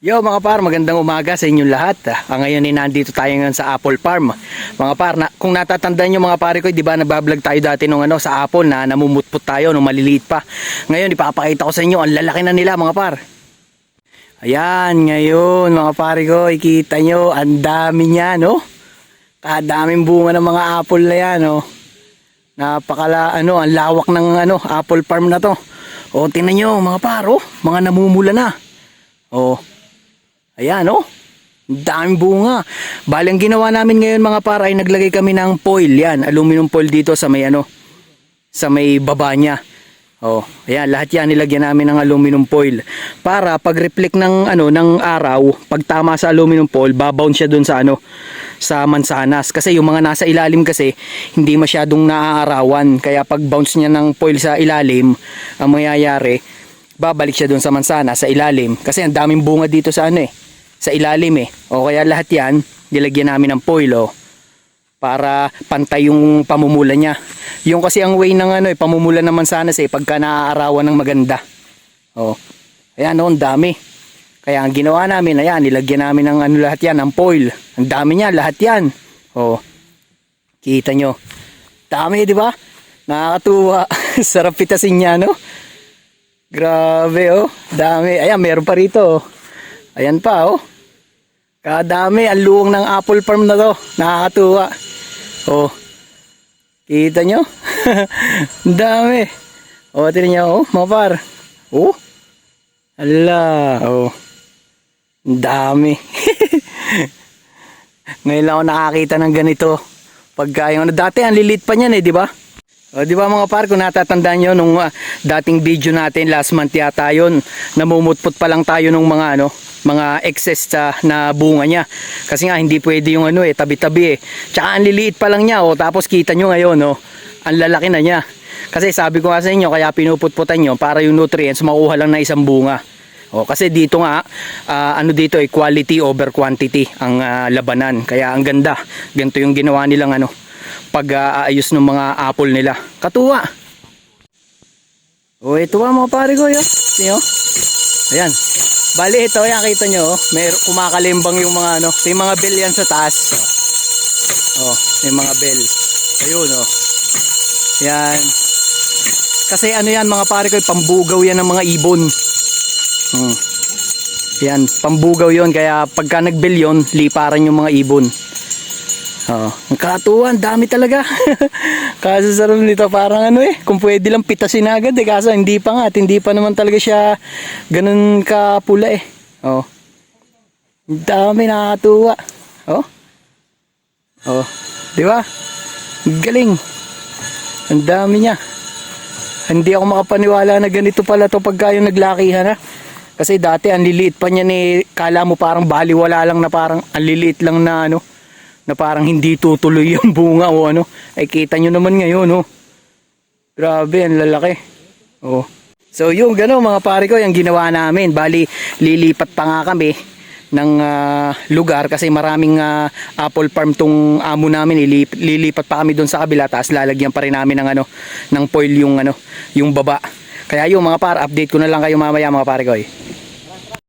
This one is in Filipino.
Yo mga par, magandang umaga sa inyong lahat. Ah, ngayon ay nandito tayo ngayon sa Apple Farm. Mga par, na, kung natatandaan nyo mga pare ko, di ba nagbablog tayo dati nung ano, sa Apple na namumutput tayo nung maliliit pa. Ngayon ipapakita ko sa inyo, ang lalaki na nila mga par. Ayan, ngayon mga pare ko, ikita nyo, ang dami niya, no? Kadaming bunga ng mga apple na yan, no? Napakala, ano, ang lawak ng ano, apple farm na to. O, tingnan nyo mga paro, mga namumula na. O, Ayan, oh. Daming bunga. Bali, ang ginawa namin ngayon mga para ay naglagay kami ng foil. Yan, aluminum foil dito sa may ano, sa may baba niya. Oh, ayan, lahat yan nilagyan namin ng aluminum foil. Para pag reflect ng ano ng araw, pag tama sa aluminum foil, babound siya dun sa ano sa mansanas kasi yung mga nasa ilalim kasi hindi masyadong naaarawan kaya pag bounce niya ng foil sa ilalim ang mangyayari babalik siya dun sa mansana sa ilalim kasi ang daming bunga dito sa ano eh sa ilalim eh. O kaya lahat yan, nilagyan namin ng foil oh, para pantay yung pamumula niya. Yung kasi ang way ng ano eh, pamumula naman sana eh, pagka naaarawan ng maganda. Oh. Ayan oh, ang dami. Kaya ang ginawa namin, ayan, nilagyan namin ng ano lahat yan, ng foil. Ang dami niya, lahat yan. Oh. Kita nyo. Dami, di ba? Nakakatuwa. Sarap pitasin niya, no? Grabe, oh. Dami. Ayan, meron pa rito, oh. Ayan pa, oh. Kadami, ang luwang ng apple farm na to. Nakakatuwa. Oh. Kita nyo? Dami. Oh, tinan nyo, oh, mga par. Oh. Ala, oh. Dami. Ngayon lang ako nakakita ng ganito. Pagka yung, dati ang lilit pa niyan eh, di ba? O, di ba mga par, kung natatandaan nyo nung ah, dating video natin last month yata yun, namumutput pa lang tayo nung mga ano, mga excess sa na bunga niya. Kasi nga hindi pwede yung ano eh, tabi-tabi eh. Tsaka ang liliit pa lang niya oh, tapos kita nyo ngayon oh, ang lalaki na niya. Kasi sabi ko nga sa inyo, kaya pinuputputan nyo para yung nutrients makuha lang na isang bunga. O, kasi dito nga, ah, ano dito eh, quality over quantity ang ah, labanan. Kaya ang ganda. Ganito yung ginawa nilang ano, pag-aayos ng mga apple nila. Katuwa. O, ito ba mga pare ko yun? Nyo? Ayan. Bali ito, ayan kita nyo, oh. may kumakalimbang yung mga ano, may mga bell yan sa taas. Oh, oh may mga bell. Ayun, oh. Yan. Kasi ano yan mga pare ko, pambugaw yan ng mga ibon. Hmm. Yan, pambugaw yon kaya pagka nagbell yun, liparan yung mga ibon. Oh, ang katuwa, ang dami talaga. kaso sarap nito parang ano eh, kung pwede lang pitasin agad eh, kaso hindi pa nga, at hindi pa naman talaga siya ganun kapula eh. Oh. Dami nakakatuwa. Oh. Oh, di ba? Galing. Ang dami niya. Hindi ako makapaniwala na ganito pala to pagka yung naglakihan ha. Kasi dati ang liliit pa niya ni kala mo parang baliwala lang na parang ang liliit lang na ano na parang hindi tutuloy yung bunga o ano. Ay kita nyo naman ngayon oh. Grabe, ang lalaki. Oh. So yung gano mga pare ko, yung ginawa namin. Bali, lilipat pa nga kami ng ah, lugar kasi maraming ah, apple farm tong amo namin Lilip, lilipat pa kami doon sa kabila tapos lalagyan pa rin namin ng ano ng foil yung ano yung baba kaya yung mga par update ko na lang kayo mamaya mga pare ko eh.